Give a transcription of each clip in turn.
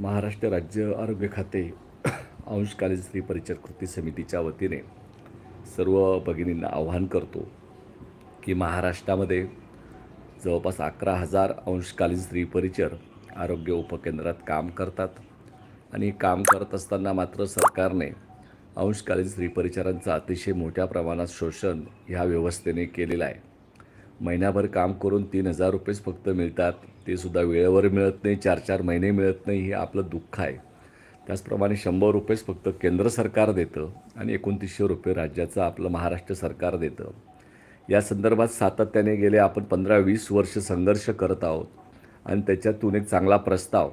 महाराष्ट्र राज्य आरोग्य खाते अंशकालीन स्त्री परिचर कृती समितीच्या वतीने सर्व भगिनींना आव्हान करतो की महाराष्ट्रामध्ये जवळपास अकरा हजार अंशकालीन स्त्री परिचर आरोग्य उपकेंद्रात काम करतात आणि काम करत असताना मात्र सरकारने अंशकालीन स्त्री परिचारांचं अतिशय मोठ्या प्रमाणात शोषण ह्या व्यवस्थेने केलेलं आहे. महिनाभर काम करून तीन हजार रुपयेच फक्त मिळतात. ते सुद्धा वेळेवर मिळत नाही चार चार महिने मिळत नाही हे आपलं दुःख आहे. त्याचप्रमाणे शंभर रुपयेच फक्त केंद्र सरकार देतं आणि एकोणतीसशे रुपये राज्याचं आपलं महाराष्ट्र सरकार देतं. या संदर्भात सातत्याने गेले आपण पंधरा वीस वर्ष संघर्ष करत आहोत आणि त्याच्यातून एक चांगला प्रस्ताव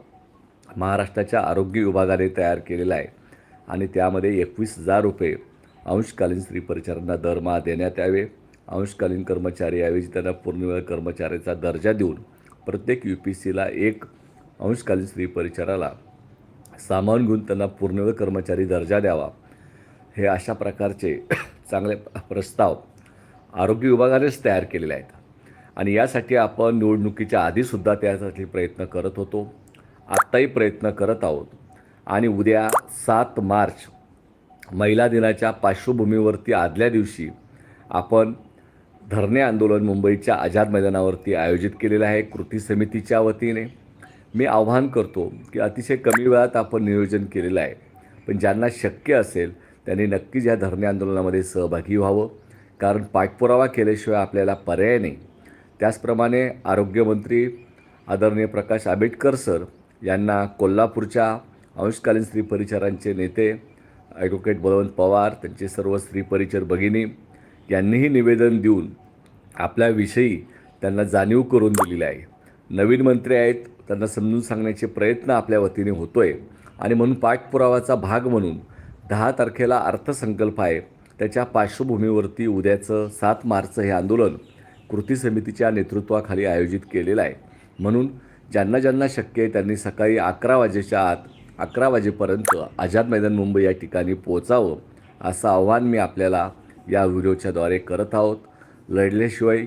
महाराष्ट्राच्या आरोग्य विभागाने तयार केलेला आहे आणि त्यामध्ये एकवीस हजार रुपये अंशकालीन स्त्री परिचारांना दरमहा देण्यात यावे. अंशकालीन कर्मचारीऐवजी त्यांना पूर्णवेळ कर्मचाऱ्याचा दर्जा देऊन प्रत्येक यू पी सीला एक अंशकालीन स्त्री परिचाराला सामावून घेऊन त्यांना पूर्णवेळ कर्मचारी दर्जा द्यावा. हे अशा प्रकारचे चांगले प्रस्ताव आरोग्य विभागानेच तयार केलेले आहेत. आणि यासाठी आपण निवडणुकीच्या आधीसुद्धा त्यासाठी प्रयत्न करत होतो. आत्ताही प्रयत्न करत आहोत. आणि उद्या सात मार्च महिला दिनाच्या पार्श्वभूमीवरती आदल्या दिवशी आपण धरणे आंदोलन मुंबईच्या आझाद मैदानावरती आयोजित केलेलं आहे कृती समितीच्या वतीने. मी आव्हान करतो की अतिशय कमी वेळात आपण नियोजन केलेलं आहे. पण ज्यांना शक्य असेल त्यांनी नक्कीच या धरणे आंदोलनामध्ये सहभागी व्हावं. कारण पाठपुरावा केल्याशिवाय आपल्याला पर्याय नाही. त्याचप्रमाणे आरोग्यमंत्री आदरणीय प्रकाश आंबेडकर सर यांना कोल्हापूरच्या अंशकालीन स्त्री परिचारांचे नेते ॲडव्होकेट बलवंत पवार त्यांचे सर्व स्त्री परिचर भगिनी यांनीही निवेदन देऊन आपल्याविषयी त्यांना जाणीव करून दिलेली आहे. नवीन मंत्री आहेत त्यांना समजून सांगण्याचे प्रयत्न आपल्या वतीने होतो आहे आणि म्हणून पाठपुरावाचा भाग म्हणून दहा तारखेला अर्थसंकल्प आहे. त्याच्या पार्श्वभूमीवरती उद्याचं सात मार्चचं हे आंदोलन कृती समितीच्या नेतृत्वाखाली आयोजित केलेलं आहे. म्हणून ज्यांना ज्यांना शक्य आहे त्यांनी सकाळी अकरा वाजेच्या आत अकरा वाजेपर्यंत आझाद मैदान मुंबई या ठिकाणी पोहोचावं असं आव्हान मी आपल्याला या व्हिडिओच्याद्वारे करत आहोत. लढल्याशिवाय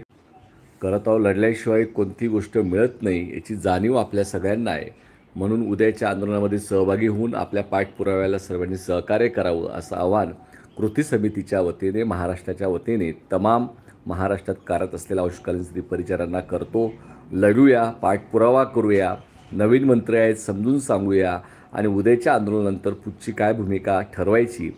करत आहोत लढल्याशिवाय कोणती गोष्ट मिळत नाही याची जाणीव आपल्या सगळ्यांना आहे. म्हणून उद्याच्या आंदोलनामध्ये सहभागी होऊन आपल्या पाठपुराव्याला सर्वांनी सहकार्य करावं असं आव्हान कृती समितीच्या वतीने महाराष्ट्राच्या वतीने तमाम महाराष्ट्रात कार्यरत असलेल्या अंशकालीन स्त्री परिचारांना करतो. लढूया पाठपुरावा करूया नवीन मंत्री आहेत समजून सांगूया आणि उद्याच्या आंदोलनानंतर पुढची काय भूमिका ठरवायची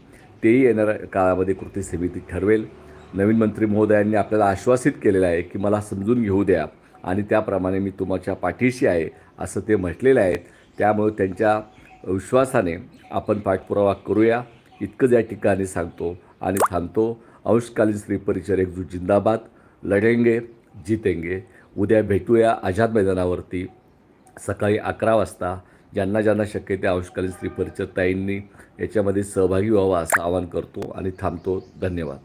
तेही येणाऱ्या काळामध्ये कृती समिती ठरवेल. नवीन मंत्री महोदयांनी आपल्याला आश्वासित केलेलं आहे की मला समजून घेऊ द्या आणि त्याप्रमाणे मी तुमच्या पाठीशी आहे असं ते म्हटलेलं आहे त्यामुळे त्यांच्या विश्वासाने आपण पाठपुरावा करूया. इतकंच या ठिकाणी सांगतो आणि थांबतो. अंशकालीन स्त्री परिचर एकजूट जिंदाबाद. लढेंगे जितेंगे. उद्या भेटूया आझाद मैदानावरती सकाळी अकरा वाजता. ज्यांना ज्यांना शक्य त्या अंशकालीन स्त्रीपरिचर ताईंनी याच्यामध्ये सहभागी व्हावा असं आवाहन करतो आणि थांबतो. धन्यवाद.